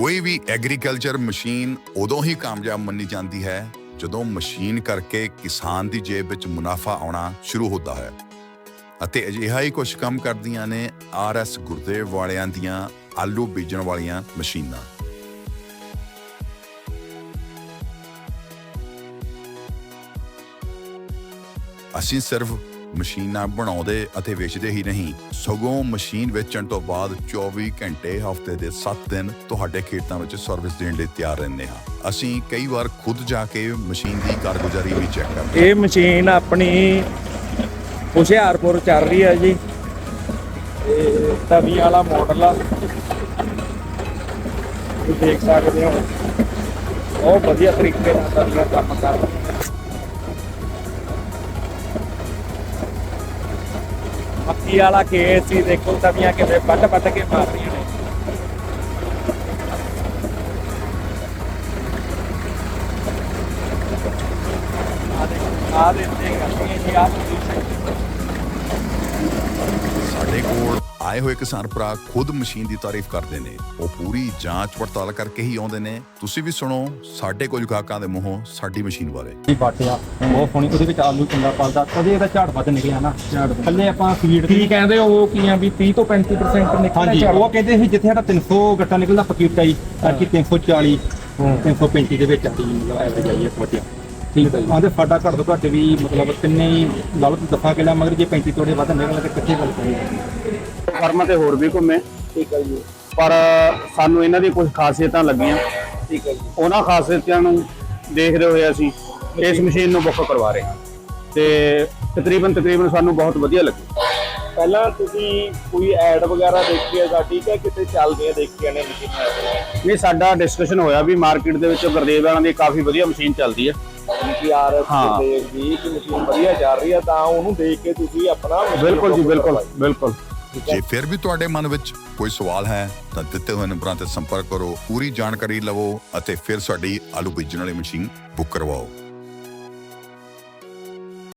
ਕੋਈ ਵੀ agriculture machine ਉਦੋਂ ਹੀ ਕਾਮਯਾਬ ਮੰਨੀ ਜਾਂਦੀ ਹੈ ਜਦੋਂ ਮਸ਼ੀਨ ਕਰਕੇ ਕਿਸਾਨ ਦੀ ਜੇਬ ਵਿੱਚ ਮੁਨਾਫਾ ਆਉਣਾ ਸ਼ੁਰੂ ਹੁੰਦਾ ਹੈ। ਅਤੇ ਅਜਿਹਾ ਹੀ ਕੁਝ ਕੰਮ ਕਰਦੀਆਂ ਨੇ ਆਰਐਸ ਗੁਰਦੇਵ ਵਾਲਿਆਂ ਦੀਆਂ ਆਲੂ ਬੀਜਣ ਵਾਲੀਆਂ ਮਸ਼ੀਨਾਂ। ਅਸੀਂ ਸਿਰਫ ਮਸ਼ੀਨਾਂ ਬਣਾਉਂਦੇ ਅਤੇ ਵੇਚਦੇ ਹੀ ਨਹੀਂ। ਸਗੋਂ ਮਸ਼ੀਨ ਵੇਚਣ ਤੋਂ ਬਾਅਦ 24 ਘੰਟੇ ਹਫ਼ਤੇ ਦੇ 7 ਦਿਨ ਤੁਹਾਡੇ ਖੇਤਾਂ ਵਿੱਚ ਸਰਵਿਸ ਦੇਣ ਲਈ ਤਿਆਰ ਰਹਿੰਦੇ ਹਾਂ। ਅਸੀਂ ਕਈ ਵਾਰ ਖੁਦ ਜਾ ਕੇ ਮਸ਼ੀਨ ਦੀ ਕਾਰਗੁਜ਼ਾਰੀ ਵੀ ਚੈੱਕ ਕਰਦੇ ਹਾਂ। ਇਹ ਮਸ਼ੀਨ ਆਪਣੀ ਹੁਸ਼ਿਆਰਪੁਰ ਚੱਲ ਰਹੀ ਹੈ ਜੀ। ਇਹ ਤਵੀ ਵਾਲਾ ਮਾਡਲ ਆ। ਤੁਸੀਂ ਦੇਖ ਸਕਦੇ ਹੋ। ਬਹੁਤ ਵਧੀਆ ਤਰੀਕੇ ਨਾਲ ਤਵੀਆਂ ਕੰਮ ਕਰ ਰਹੀਆਂ। ਮੱਕੀ ਵਾਲਾ ਖੇਤ ਸੀ, ਦੇਖੋ ਤਵੀਆਂ ਕਿਵੇਂ ਵੱਟ ਵੱਟ ਕੇ ਮਾਰ ਰਹੀਆਂ ਨੇ। ਆ ਦੇਖੋ ਆ ਦੇ ਤੇ ਕਰਦੀਆਂ ਜੀ ਆ ਤੁਸੀਂ ਸਾਡੇ ਕੋਲ ਆਏ ਹੋਏ ਕਿਸਾਨ ਭਰਾ ਖੁਦ ਮਸ਼ੀਨ ਦੀ ਤਾਰੀਫ ਕਰਦੇ ਨੇ। ਉਹ ਪੂਰੀ ਜਾਂਚ ਪੜਤਾਲ ਕਰਕੇ ਹੀ ਆਉਂਦੇ ਨੇ। ਤੁਸੀਂ ਵੀ ਸੁਣੋ ਸਾਡੇ ਕੁਝ ਗਾਹਕਾਂ ਦੇ ਮੂੰਹੋਂ ਸਾਡੀ ਮਸ਼ੀਨ ਬਾਰੇ ਦੀ ਬਾਟਿਆ ਬਹੁਤ ਸੋਹਣੀ। ਉਹਦੇ ਵਿੱਚ ਆਲੂ ਚੰਗਾ ਪਲਦਾ। ਕਦੇ ਇਹਦਾ ਝਾੜ ਵੱਧ ਨਿਕਲਿਆ ਨਾ। ਥੱਲੇ ਆਪਾਂ ਫੀਡ ਕੀ ਕਹਿੰਦੇ ਉਹ ਕੀ ਆ ਵੀ 30 ਤੋਂ 35% ਨਿਕਲਣਾ ਹਾਂਜੀ ਝਾੜ। ਉਹ ਕਹਿੰਦੇ ਸੀ ਜਿੱਥੇ ਸਾਡਾ 300 ਗੱਟਾ ਨਿਕਲਦਾ ਪਕੀਟਾ ਹੀ। ਕਿ 340 335 ਦੇ ਵਿੱਚ ਆਈ ਮਤਲਬ ਐਵਰੇਜ ਆਈ ਹੈ ਠੀਕ ਹੈ ਆਂਦੇ ਸਾਡਾ ਘੱਟ ਤੋਂ ਘੱਟ ਵੀ ਮਤਲਬ ਤਿੰਨੇ ਹੀ ਤੁਸੀਂ ਦਫਾ ਕਿਲਾ ਮਗਰ ਜੇ 35 ਤੋੜੇ ਵੱਧ ਨਿਕਲਦਾ ਤੇ ਕਿੱਥੇ ਗੱਲ ਕਰੀਏ? ਫਰਮਾਂ ਤੇ ਹੋਰ ਵੀ ਘੁੰਮੇ। ਠੀਕ ਹੈ ਜੀ। ਪਰ ਸਾਨੂੰ ਇਹਨਾਂ ਦੀ ਕੁਝ ਖਾਸੀਅਤਾਂ ਲੱਗੀਆਂ। ਠੀਕ ਹੈ ਜੀ। ਉਹਨਾਂ ਖਾਸੀਅਤਾਂ ਨੂੰ ਦੇਖਦੇ ਹੋਏ ਅਸੀਂ ਇਸ ਮਸ਼ੀਨ। ਨੂੰ ਬੁੱਕ ਕਰਵਾ ਰਹੇ ਹਾਂ। ਤੇ ਤਕਰੀਬਨ ਤਕਰੀਬਨ ਸਾਨੂੰ ਬਹੁਤ ਵਧੀਆ ਲੱਗੀ। ਪਹਿਲਾਂ ਤੁਸੀਂ ਕੋਈ ਐਡ ਵਗੈਰਾ ਦੇਖੀ ਹੈ ਸਾਡੀ ਕਿ ਕਿਤੇ ਚੱਲਦੀਆਂ ਦੇਖੀਆਂ ਨੇ ਮਸ਼ੀਨਾਂ ਇਹ ਸਾਡਾ ਡਿਸਕਸ਼ਨ ਹੋਇਆ ਵੀ ਮਾਰਕੀਟ ਦੇ ਵਿੱਚ ਗੁਰਦੇਵ ਵਾਲਿਆਂ ਦੀ ਕਾਫੀ ਵਧੀਆ ਮਸ਼ੀਨ ਚੱਲਦੀ ਹੈ। ਕਿ ਆਰ ਹਾਂ। ਦੇਖ ਵੀ ਕਿ ਮਸ਼ੀਨ ਵਧੀਆ ਚੱਲ ਰਹੀ ਹੈ ਤਾਂ ਉਹਨੂੰ ਦੇਖ ਕੇ ਤੁਸੀਂ ਆਪਣਾ ਬਿਲਕੁਲ ਜੀ ਬਿਲਕੁਲ। ਬਿਲਕੁਲ। ਜੇ ਫਿਰ ਵੀ ਤੁਹਾਡੇ ਮਨ ਵਿੱਚ ਕੋਈ ਸਵਾਲ ਹੈ, ਤਾਂ ਦਿੱਤੇ ਹੋਏ ਨੰਬਰਾਂ ਤੇ ਸੰਪਰਕ ਕਰੋ, ਪੂਰੀ ਜਾਣਕਾਰੀ ਲਵੋ ਅਤੇ ਫਿਰ ਸਾਡੀ ਆਲੂ ਬੀਜਣ ਵਾਲੀ ਮਸ਼ੀਨ ਬੁੱਕ ਕਰਵਾਓ।